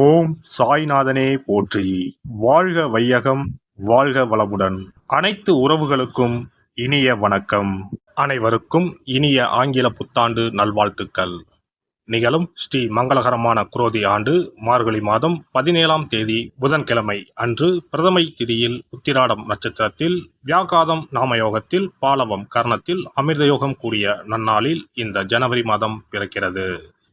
ஓம் சாய்நாதனே போற்றி. வாழ்க வையகம் வாழ்க வளமுடன். அனைத்து உறவுகளுக்கும் இனிய வணக்கம். அனைவருக்கும் இனிய ஆங்கில புத்தாண்டு நல்வாழ்த்துக்கள். நிகழும் ஸ்ரீ மங்களகரமான குரோதி ஆண்டு மார்கழி மாதம் பதினேழாம் தேதி புதன்கிழமை அன்று பிரதமை திதியில் உத்திராடம் நட்சத்திரத்தில் வியாகாதம் நாமயோகத்தில் பாலவம் கர்ணத்தில் அமிர்தயோகம் கூடிய நன்னாளில் இந்த ஜனவரி மாதம் பிறக்கிறது.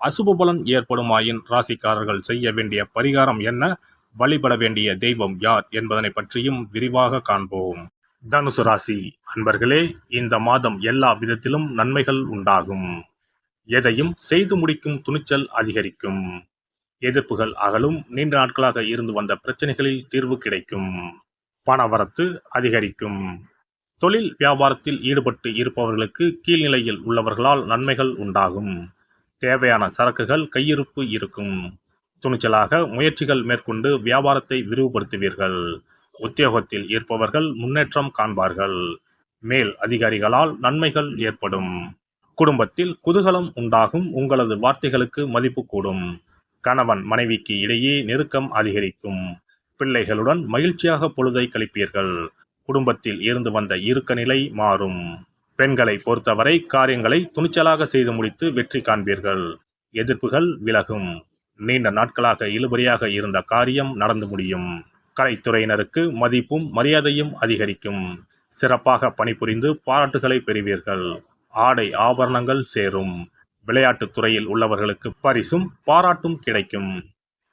அசுப பலன் ஏற்படுமாயின் ராசிக்காரர்கள் செய்ய வேண்டிய பரிகாரம் என்ன? வழிபட வேண்டிய தெய்வம் யார் என்பதனை பற்றியும் விரிவாக காண்போம். தனுசு ராசி அன்பர்களே இந்த மாதம் எல்லா விதத்திலும் நன்மைகள் உண்டாகும். எதையும் செய்து முடிக்கும் துணிச்சல் அதிகரிக்கும். எதிர்ப்புகள் அகலும் நீண்ட நாட்களாக இருந்து வந்த பிரச்சனைகளில் தீர்வு கிடைக்கும். பணவரத்து அதிகரிக்கும். தொழில் வியாபாரத்தில் ஈடுபட்டு இருப்பவர்களுக்கு கீழ்நிலையில் உள்ளவர்களால் நன்மைகள் உண்டாகும். தேவையான சரக்குகள் கையிருப்பு இருக்கும். துணிச்சலாக முயற்சிகள் மேற்கொண்டு வியாபாரத்தை விரிவுபடுத்துவீர்கள். உத்தியோகத்தில் இருப்பவர்கள் முன்னேற்றம் காண்பார்கள். மேல் அதிகாரிகளால் நன்மைகள் ஏற்படும். குடும்பத்தில் குதூகலம் உண்டாகும் உங்களது வார்த்தைகளுக்கு மதிப்பு கூடும். கணவன் மனைவிக்கு இடையே நெருக்கம் அதிகரிக்கும். பிள்ளைகளுடன் மகிழ்ச்சியாக பொழுதை கழிப்பீர்கள். குடும்பத்தில் இருந்து வந்த இறுக்க நிலை மாறும். பெண்களை பொறுத்தவரை காரியங்களை துணிச்சலாக செய்து முடித்து வெற்றி காண்பீர்கள். எதிர்ப்புகள் விலகும். நீண்ட நாட்களாக இழுபறியாக இருந்த காரியம் நடந்து முடியும். கலைத்துறையினருக்கு மதிப்பும் மரியாதையும் அதிகரிக்கும். சிறப்பாக பணிபுரிந்து பாராட்டுகளை பெறுவீர்கள். ஆடை ஆபரணங்கள் சேரும். விளையாட்டுத் துறையில் உள்ளவர்களுக்கு பரிசும் பாராட்டும் கிடைக்கும்.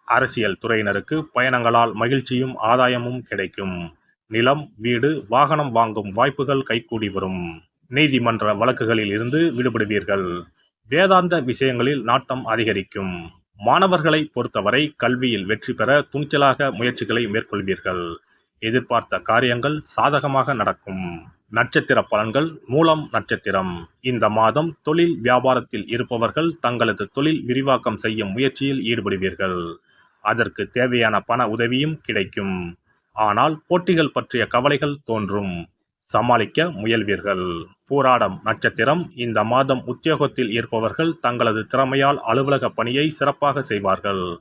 அரசியல் துறையினருக்கு பயணங்களால் மகிழ்ச்சியும் ஆதாயமும் கிடைக்கும். நிலம் வீடு வாகனம் வாங்கும் வாய்ப்புகள் கைகூடி வரும். நீதிமன்ற வழக்குகளில் இருந்து விடுபடுவீர்கள். வேதாந்த விஷயங்களில் நாட்டம் அதிகரிக்கும். மாணவர்களை பொறுத்தவரை கல்வியில் வெற்றி பெற துணிச்சலாக முயற்சிகளை மேற்கொள்வீர்கள். எதிர்பார்த்த காரியங்கள் சாதகமாக நடக்கும். நட்சத்திர பலன்கள் மூலம் நட்சத்திரம். இந்த மாதம் தொழில் வியாபாரத்தில் இருப்பவர்கள் தங்களது தொழில் விரிவாக்கம் செய்யும் முயற்சியில் ஈடுபடுவீர்கள். அதற்கு தேவையான பண உதவியும் கிடைக்கும். ஆனால் போட்டிகள் பற்றிய கவலைகள் தோன்றும். சமாளிக்க முயல்வீர்கள். போராடம் நட்சத்திரம் இந்த மாதம் உத்தியோகத்தில் இருப்பவர்கள் தங்களது திறமையால் அலுவலக பணியை சிறப்பாக செய்வார்கள்.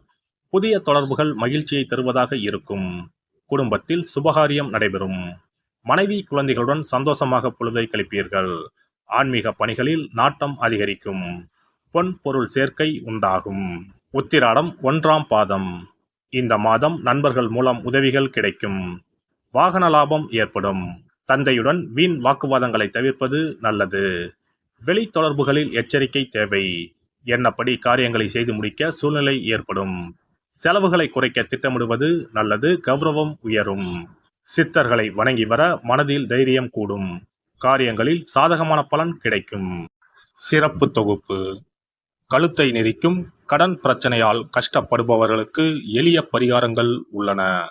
புதிய தொடர்புகள் மகிழ்ச்சியை தருவதாக இருக்கும். குடும்பத்தில் சுபகாரியம் நடைபெறும். மனைவி குழந்தைகளுடன் சந்தோஷமாக பொழுதை கழிப்பீர்கள். ஆன்மீக பணிகளில் நாட்டம் அதிகரிக்கும். பொன் பொருள் சேர்க்கை உண்டாகும். உத்திராடம் ஒன்றாம் பாதம். இந்த மாதம் நண்பர்கள் மூலம் உதவிகள் கிடைக்கும். வாகன லாபம் ஏற்படும். தந்தையுடன் வீண் வாக்குவாதங்களை தவிர்ப்பது நல்லது. வெளி தொடர்புகளில் எச்சரிக்கை தேவை. என்னப்படி காரியங்களை செய்து முடிக்க சூழ்நிலை ஏற்படும். செலவுகளை குறைக்க திட்டமிடுவது நல்லது கௌரவம் உயரும். சித்தர்களை வணங்கி வர மனதில் தைரியம் கூடும். காரியங்களில் சாதகமான பலன் கிடைக்கும். சிறப்பு தொகுப்பு. கழுத்தை நெரிக்கும் கடன் பிரச்சனையால் கஷ்டப்படுபவர்களுக்கு எளிய பரிகாரங்கள் உள்ளன.